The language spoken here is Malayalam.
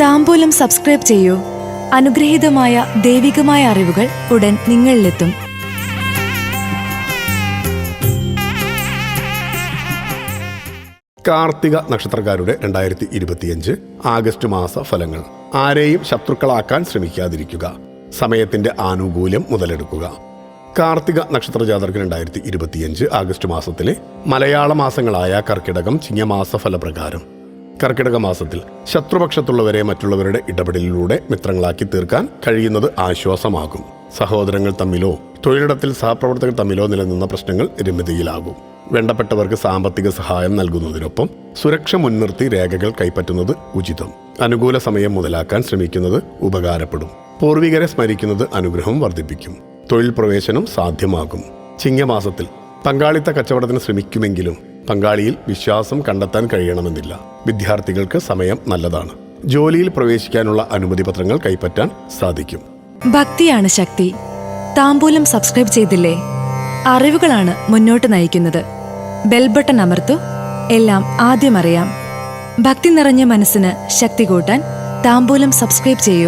താമ്പൂലം സബ്സ്ക്രൈബ് ചെയ്യൂ. അനുഗ്രഹീതമായ ദൈവികമായ അറിവുകൾ ഉടൻ നിങ്ങളിലെത്തും. കാർത്തിക നക്ഷത്രക്കാരുടെ രണ്ടായിരത്തി ഇരുപത്തിയഞ്ച് ആഗസ്റ്റ് മാസ ഫലങ്ങൾ ആരെയും ശത്രുക്കളാക്കാൻ ശ്രമിക്കാതിരിക്കുക. സമയത്തിന്റെ ആനുകൂല്യം മുതലെടുക്കുക. കാർത്തിക നക്ഷത്ര ജാതർക്ക് രണ്ടായിരത്തി ഇരുപത്തിയഞ്ച് ആഗസ്റ്റ് മാസത്തിലെ മലയാള മാസങ്ങളായ കർക്കിടകം ചിങ്ങമാസ ഫലപ്രകാരം കർക്കിടക മാസത്തിൽ ശത്രുപക്ഷത്തുള്ളവരെ മറ്റുള്ളവരുടെ ഇടപെടലിലൂടെ മിത്രങ്ങളാക്കി തീർക്കാൻ കഴിയുന്നത് ആശ്വാസമാകും. സഹോദരങ്ങൾ തമ്മിലോ തൊഴിലിടത്തിൽ സഹപ്രവർത്തകർ തമ്മിലോ നിലനിന്ന പ്രശ്നങ്ങൾ രമ്യതയിലാകും വേണ്ടപ്പെട്ടവർക്ക് സാമ്പത്തിക സഹായം നൽകുന്നതിനൊപ്പം സുരക്ഷ മുൻനിർത്തി രേഖകൾ കൈപ്പറ്റുന്നത് ഉചിതം. അനുകൂല സമയം മുതലാക്കാൻ ശ്രമിക്കുന്നത് ഉപകാരപ്പെടും. പൂർവികരെ സ്മരിക്കുന്നത് അനുഗ്രഹം വർദ്ധിപ്പിക്കും. തൊഴിൽ പ്രവേശനം സാധ്യമാകും. ചിങ്ങമാസത്തിൽ പങ്കാളിത്ത കച്ചവടത്തിന് ശ്രമിക്കുമെങ്കിലും പങ്കാളിയിൽ വിശ്വാസം കണ്ടെത്താൻ കഴിയണമെന്നില്ല. വിദ്യാർത്ഥികൾക്ക് സമയം നല്ലതാണ്. ജോലിയിൽ പ്രവേശിക്കാനുള്ള അനുമതി പത്രങ്ങൾ കൈപ്പറ്റാൻ സാധിക്കും. ഭക്തിയാണ് ശക്തി. താമ്പൂലം സബ്സ്ക്രൈബ് ചെയ്തില്ലേ? അറിവുകളാണ് മുന്നോട്ട് നയിക്കുന്നത്. ബെൽബട്ടൺ അമർത്തു. എല്ലാം ആദ്യം അറിയാം. ഭക്തി നിറഞ്ഞ മനസ്സിന് ശക്തി കൂട്ടാൻ താമ്പൂലം സബ്സ്ക്രൈബ് ചെയ്യൂ.